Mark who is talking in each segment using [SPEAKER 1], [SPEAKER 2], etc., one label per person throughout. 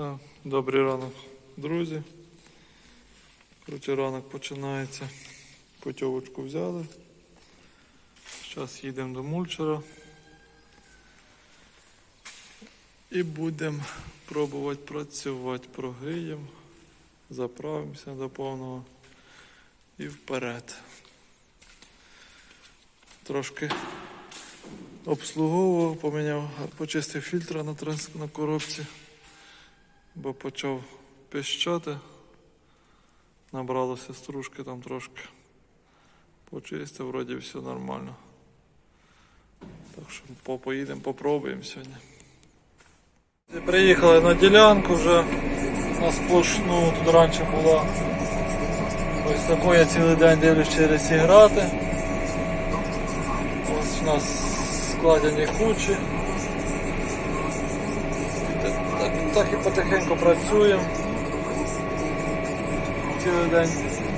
[SPEAKER 1] Так, Добрий ранок, друзі. Коротше, ранок починається. Путьовочку взяли. Зараз їдемо до мульчера. І будемо пробувати працювати. Прогріємо, заправимося до повного і вперед. Трошки обслуговував, поміняв, почистив фільтра на, на коробці бо почав пищати. Набралося стружки там трошки. Почистив, вроді все нормально. Так що по- поїдемо, попробуємо сьогодні. Приїхали на ділянку вже на сплошну, тут раніше була ось такою я цілий день дивлюсь через ці грати. Ось у нас складені кучі. І потихеньку працюємо. Цілий день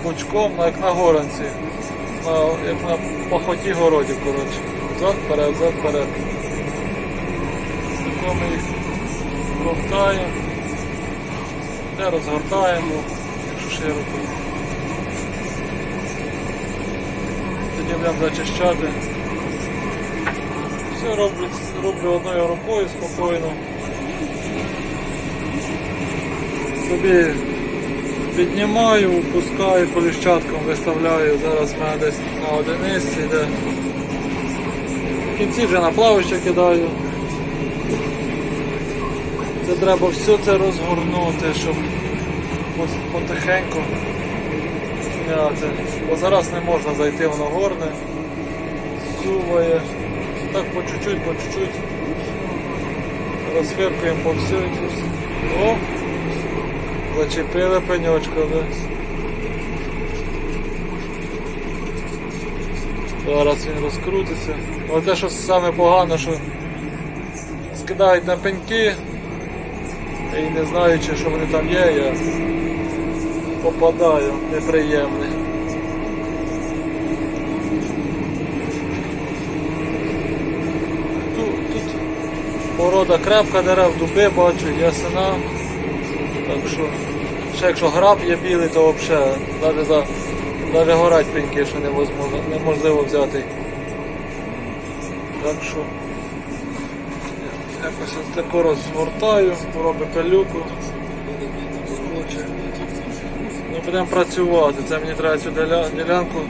[SPEAKER 1] бочком, ну, як на горанці. На, як на пахоті городів, коротше. Зад вперед, зад вперед. Тако ми їх ковтаємо, де розгортаємо, якщо широко. Тоді будемо зачищати. Все роблю, роблю одною рукою спокійно. Собі піднімаю, пускаю коліщатком, виставляю. Зараз в мене десь на одиниці йде. В кінці вже на плавище кидаю. Це треба все це розгорнути, щоб потихеньку зняти. Бо зараз не можна зайти, воно горне, зсуває. Так по чуть-чуть, по чуть-чуть. Розфиркуємо по всьому. О! Зачепили пеньочка, да? Зараз він розкрутиться. Оце що саме погано, що скидають на пеньки і не знаючи, що вони там є, я попадаю неприємний. Тут, тут порода крепка дерев, дуби бачу, ясена. Так що, ще якщо граб є білий, то взагалі навіть, за, навіть горать пеньки, що невозможно, неможливо взяти. Так що якось ось тако розгортаю, робить пилюку, скотче. Ну, будемо працювати. Це мені треба цю ділянку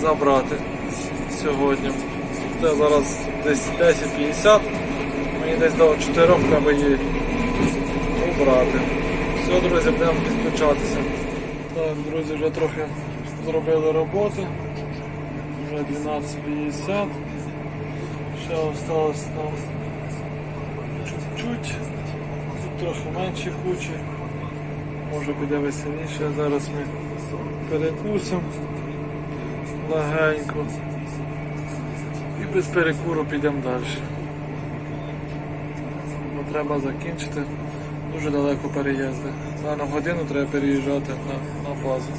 [SPEAKER 1] забрати сьогодні. Це зараз десь 10.50, мені десь до 4 треба її убрати. Все, друзі, будемо підключатися. Так, друзі, вже трохи зробили роботи. Вже 12.50. Ще осталось нам чуть-чуть. Тут трохи менші кучі. Може буде веселіше. Зараз ми перекусимо легенько. І без перекуру підемо далі. Треба закінчити. Дуже далеко переїзди. На годину треба переїжджати на, на базу.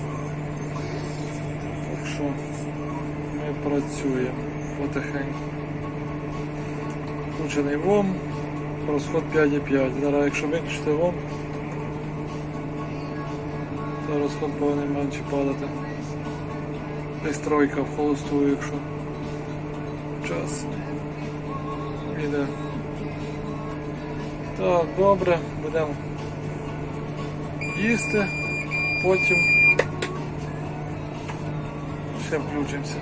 [SPEAKER 1] Так що ми працюємо потихеньку. Включений ВОМ, розход 5,5. Зараз якщо виключити ВОМ, то розход повинен менше падати. Десь тройка в холосту, якщо час іде. Так, добре, будемо їсти, потім ще включимося.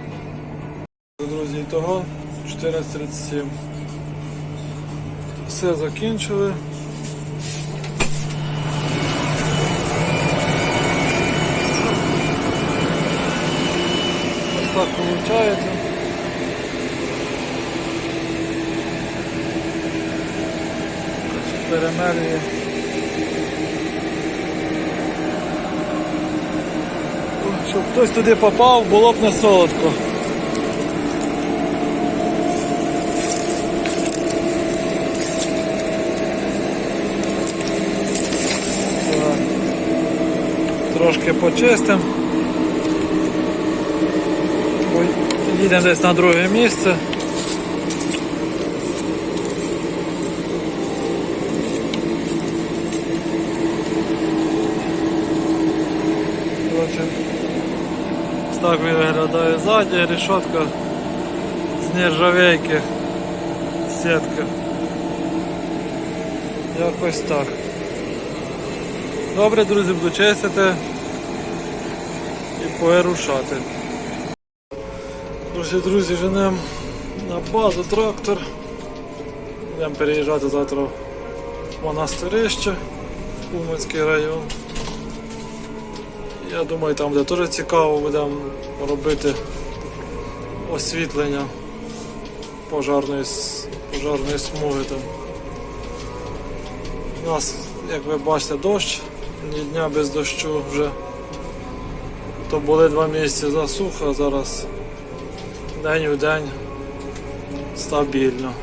[SPEAKER 1] Друзі, і того 14.37. Все закінчили. Ось так виходить. Перемелює. Щоб хтось туди попав, було б не солодко. Так. Трошки почистимо. Їдемо десь на друге місце. Коротше, так виглядає ззаді, рішотка з нержавейки, сітка. Якось так. Добре, друзі, буду чистити і повирушати. Друзі, друзі, женемо на базу трактор. Будемо переїжджати завтра в монастирище, Уманський район. Я думаю, там буде теж цікаво, будемо робити освітлення пожарної, пожарної смуги там. У нас, як ви бачите, дощ, ні дня без дощу вже. То були два місяці засуха, а зараз день у день стабільно.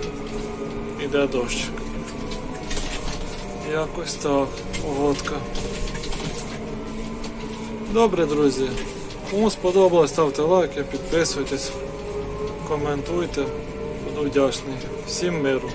[SPEAKER 1] Іде дощ. Якось так, погодка. Добре, друзі. Кому сподобалось, ставте лайки, підписуйтесь, коментуйте. Буду вдячний. Всім миру.